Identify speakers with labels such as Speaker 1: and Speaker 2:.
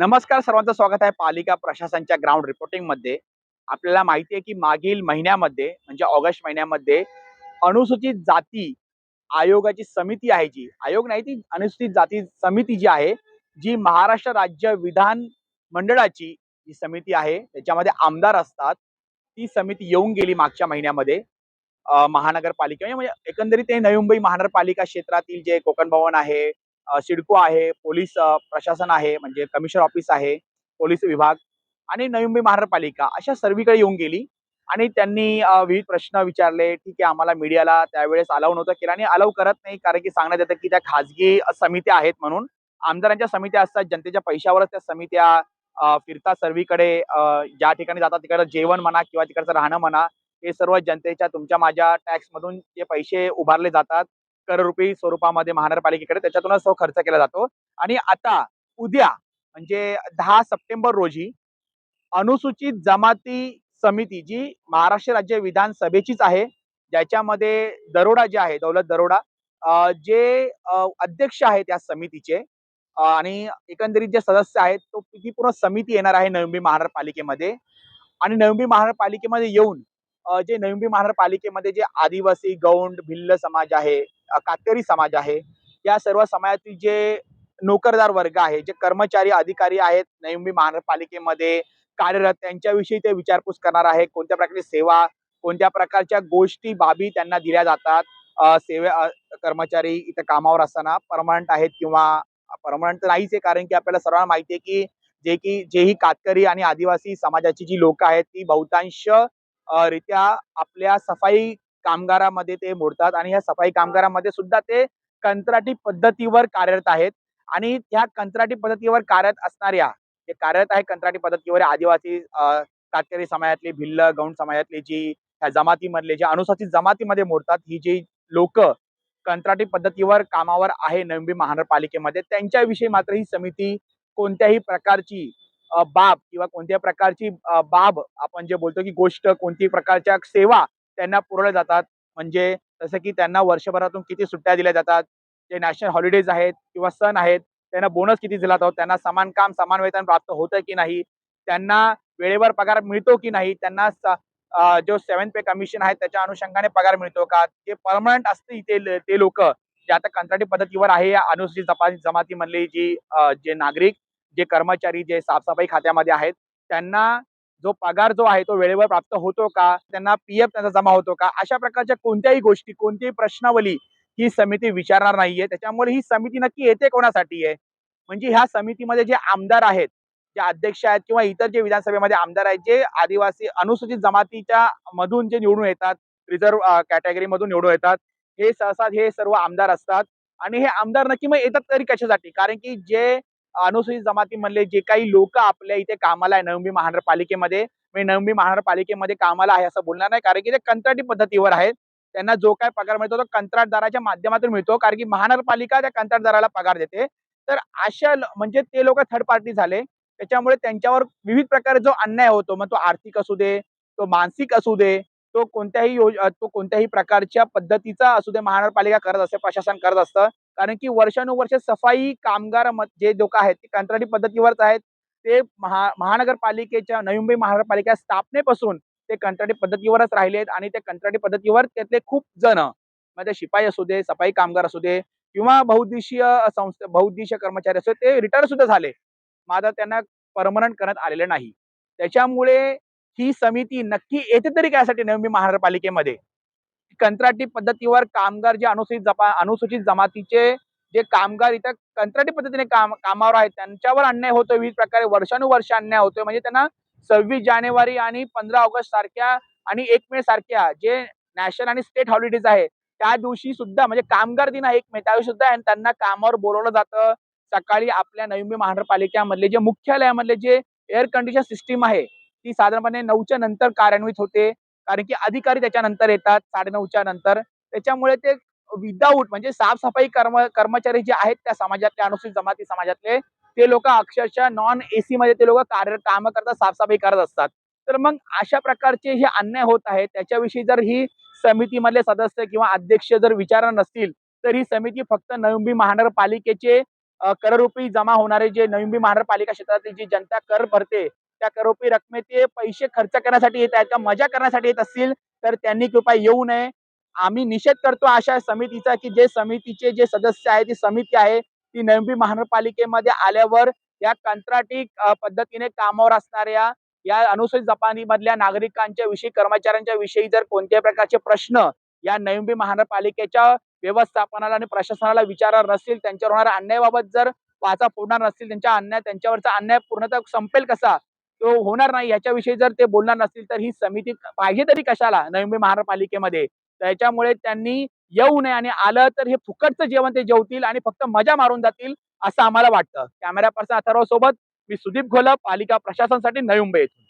Speaker 1: नमस्कार सर्वांचं स्वागत आहे पालिका प्रशासनच्या ग्राउंड रिपोर्टिंगमध्ये. आपल्याला माहिती आहे की मागील महिन्यामध्ये म्हणजे ऑगस्ट महिन्यामध्ये अनुसूचित जाती आयोगाची समिती आहे जी. आयोग नाही ती अनुसूचित जाती समिती जी आहे जी महाराष्ट्र राज्य विधान मंडळाची जी समिती आहे त्याच्यामध्ये आमदार असतात. ती समिती येऊन गेली मागच्या महिन्यामध्ये महानगरपालिके महानगरपालिका म्हणजे एकंदरीत ते नवी मुंबई महानगरपालिका क्षेत्रातील जे कोकण भवन आहे सिडको आहे पोलीस प्रशासन आहे म्हणजे कमिशनर ऑफिस आहे पोलीस विभाग आणि नवी मुंबई महानगरपालिका अशा सर्वीकडे येऊन गेली आणि त्यांनी विविध प्रश्न विचारले ठीक आहे आम्हाला मीडियाला त्यावेळेस अलाव नव्हतं केलं आणि अलाव करत नाही कारण की सांगण्यात येतं की त्या खाजगी समित्या आहेत म्हणून. आमदारांच्या समित्या असतात जनतेच्या पैशावरच त्या समित्या फिरतात सर्वीकडे ज्या ठिकाणी जातात तिकडं जेवण म्हणा किंवा तिकडचं राहणं म्हणा हे सर्व जनतेच्या तुमच्या माझ्या टॅक्स मधून जे पैसे उभारले जातात कररूपी स्वरूपामध्ये महानगरपालिकेकडे त्याच्यातूनच तो खर्च केला जातो. आणि आता उद्या म्हणजे दहा सप्टेंबर रोजी अनुसूचित जमाती समिती जी महाराष्ट्र राज्य विधानसभेचीच आहे ज्याच्यामध्ये दरोडा जे आहे दौलत दरोडा जे अध्यक्ष आहेत या समितीचे आणि एकंदरीत जे सदस्य आहेत तो ती पूर्ण समिती येणार आहे नवंबी महानगरपालिकेमध्ये. आणि नवी महानगरपालिकेमध्ये येऊन जे नवी महानगरपालिकेमध्ये जे आदिवासी गौंड भिल्ल समाज आहे कातकरी समाज आहे. या सर्व समाजातील जे नोकरदार वर्ग आहे जे कर्मचारी अधिकारी आहेत नेहमी महानगरपालिकेमध्ये कार्यरत त्यांच्याविषयी ते विचारपूस करणार आहे. कोणत्या प्रकारची सेवा कोणत्या प्रकारच्या गोष्टी बाबी त्यांना दिल्या जातात? सेवा सेवे कर्मचारी इथं कामावर असताना परमनंट आहेत किंवा परमनंट नाहीच आहे कारण की आपल्याला सर्वांना माहिती आहे की जे की जेही कातकरी आणि आदिवासी समाजाची जी लोक आहेत ती बहुतांश रित्या आपल्या सफाई कामगारामध्ये ते मोडतात आणि ह्या सफाई कामगारामध्ये सुद्धा ते कंत्राटी पद्धतीवर कार्यरत आहेत. आणि त्या कंत्राटी पद्धतीवर कार्यरत असणाऱ्या जे कार्यरत आहे कंत्राटी पद्धतीवर आदिवासी कातकरी समाजातली भिल्ल गौंड समाजातली जी ह्या जमातीमधले जे अनुसूचित जमातीमध्ये मोडतात ही जी लोक कंत्राटी पद्धतीवर कामावर आहे नवी महानगरपालिकेमध्ये त्यांच्याविषयी मात्र ही समिती कोणत्याही प्रकारची बाब किंवा कोणत्याही प्रकारची बाब आपण जे बोलतो की गोष्ट कोणत्याही प्रकारच्या सेवा त्यांना पुरवले जातात. म्हणजे जसं की त्यांना वर्षभरातून किती सुट्ट्या दिल्या जातात. जे नॅशनल हॉलिडेज आहेत किंवा सण आहेत त्यांना बोनस किती दिला जातो? त्यांना समान काम समान वेतन प्राप्त होतं की नाही? त्यांना वेळेवर पगार मिळतो की नाही? त्यांना स- जो सेव्हन पे कमिशन आहे त्याच्या अनुषंगाने पगार मिळतो का? जे परमनंट असते ते ते लोक जे आता कंत्राटी पद्धतीवर आहे या अनुसूचित जमाती म्हणले जी जे नागरिक जे कर्मचारी जे साफसफाई खात्यामध्ये आहेत त्यांना जो पगार जो आहे तो वेळेवर प्राप्त होतो का? त्यांना पी एफ त्यांचा जमा होतो का? अशा प्रकारच्या कोणत्याही गोष्टी कोणतीही प्रश्नावली ही समिती विचारणार नाहीये. त्याच्यामुळे ही समिती नक्की येते कोणासाठी आहे म्हणजे ह्या समितीमध्ये जे आमदार आहेत जे अध्यक्ष आहेत किंवा इतर जे विधानसभेमध्ये आमदार आहेत जे आदिवासी अनुसूचित जमातीच्या मधून जे निवडून येतात रिझर्व्ह कॅटेगरीमधून निवडून येतात हे सहसा हे सर्व आमदार असतात. आणि हे आमदार नक्की मग येतात तरी कशासाठी? कारण की जे अनुसूचित जमातीमधले जे काही लोक आपल्या इथे कामाला आहे नवमी महानगरपालिकेमध्ये म्हणजे मी नवी महानगरपालिकेमध्ये कामाला आहे असं बोलणार नाही कारण की ते कंत्राटी पद्धतीवर आहेत. त्यांना जो काय पगार मिळतो तो कंत्राटदाराच्या माध्यमातून मिळतो कारण की महानगरपालिका त्या कंत्राटदाराला पगार देते. तर अशा म्हणजे ते लोक थर्ड पार्टी झाले. त्याच्यामुळे त्यांच्यावर विविध प्रकारे जो अन्याय होतो मग तो आर्थिक असू दे तो मानसिक असू दे तो कोणत्याही योज तो कोणत्याही प्रकारच्या पद्धतीचा असू दे महानगरपालिका करत असते प्रशासन करत असतं. कारण की वर्षानुवर्ष सफाई कामगार जे लोक आहेत ते कंत्राटी पद्धतीवरच आहेत. ते महा महानगरपालिकेच्या नवी मुंबई महानगरपालिका स्थापनेपासून ते कंत्राटी पद्धतीवरच राहिले आहेत आणि ते कंत्राटी पद्धतीवर त्यातले खूप जण म्हणजे शिपाई असू दे सफाई कामगार असू दे किंवा बहुद्देशीय संस्था बहुद्देशीय कर्मचारी असू दे ते रिटायर सुद्धा झाले. मात्र त्यांना परमनंट करण्यात आलेलं नाही. त्याच्यामुळे ही समिती नक्की येते तरी कायसाठी नवी मुंबई महानगरपालिकेमध्ये. कंत्राटी पद्धतीवर कामगार जे अनुसूचित जमा अनुसूचित जमातीचे जे कामगार इथं कंत्राटी पद्धतीने काम कामावर आहेत त्यांच्यावर अन्याय होतोय. विविध प्रकारे वर्षानुवर्ष अन्याय होतोय. म्हणजे त्यांना सव्वीस जानेवारी आणि पंधरा ऑगस्ट सारख्या आणि एक मे सारख्या जे नॅशनल आणि स्टेट हॉलिडेज आहे त्या दिवशी सुद्धा म्हणजे कामगार दिन आहे एक मे त्यावेळी सुद्धा आणि त्यांना कामावर बोलवलं जातं. सकाळी आपल्या नवी मुंबई महानगरपालिकेमधले जे मुख्यालयामधले जे एअर कंडिशन सिस्टीम आहे ती साधारणपणे नऊच्या नंतर कार्यान्वित होते. कारण की अधिकारी त्याच्यानंतर येतात साडेनऊच्या नंतर. त्याच्यामुळे ते विदाऊट म्हणजे साफसफाई कर्म कर्मचारी जे आहेत त्या समाजातले अनुसूचित जमाती समाजातले ते लोक अक्षरशः नॉन एसी मध्ये ते लोक कार्य काम करतात साफसफाई करत असतात. तर मग अशा प्रकारचे हे अन्याय होत आहे त्याच्याविषयी जर ही समितीमधले सदस्य किंवा अध्यक्ष जर विचारणार नसतील तर ही समिती फक्त नवी महानगरपालिकेचे कररूपी जमा होणारे जे नवी महानगरपालिका क्षेत्रातील जी जनता कर भरते त्या करोपी रकमेचे पैसे खर्च करण्यासाठी येत आहेत का मजा करण्यासाठी येत असतील तर त्यांनी कृपया येऊ नये. आम्ही निषेध करतो अशा समितीचा की जे समितीचे जे सदस्य आहे ती समिती आहे ती नवी महानगरपालिकेमध्ये आल्यावर या कंत्राटी पद्धतीने कामावर असणाऱ्या या अनुसूचित जमातीमधल्या नागरिकांच्या विषयी कर्मचाऱ्यांच्या विषयी जर कोणत्याही प्रकारचे प्रश्न या नवी महानगरपालिकेच्या व्यवस्थापनाला आणि प्रशासनाला विचारणार नसतील त्यांच्यावर होणाऱ्या अन्यायाबाबत जर वाचा फोडणार नसतील त्यांच्या अन्याय त्यांच्यावरचा अन्याय पूर्णतः संपेल कसा? होणार नाही याच्याविषयी जर ते बोलणार नसतील तर ही समिती पाहिजे तरी कशाला नवी मुंबई महानगरपालिकेमध्ये? त्याच्यामुळे त्यांनी येऊ नये आणि आलं तर हे फुकटचं जेवण ते जेवतील आणि फक्त मजा मारून जातील असं आम्हाला वाटतं. कॅमेरा पर्सन अथर्व सोबत मी सुदीप घोलप पालिका प्रशासनासाठी नवी मुंबई येथून.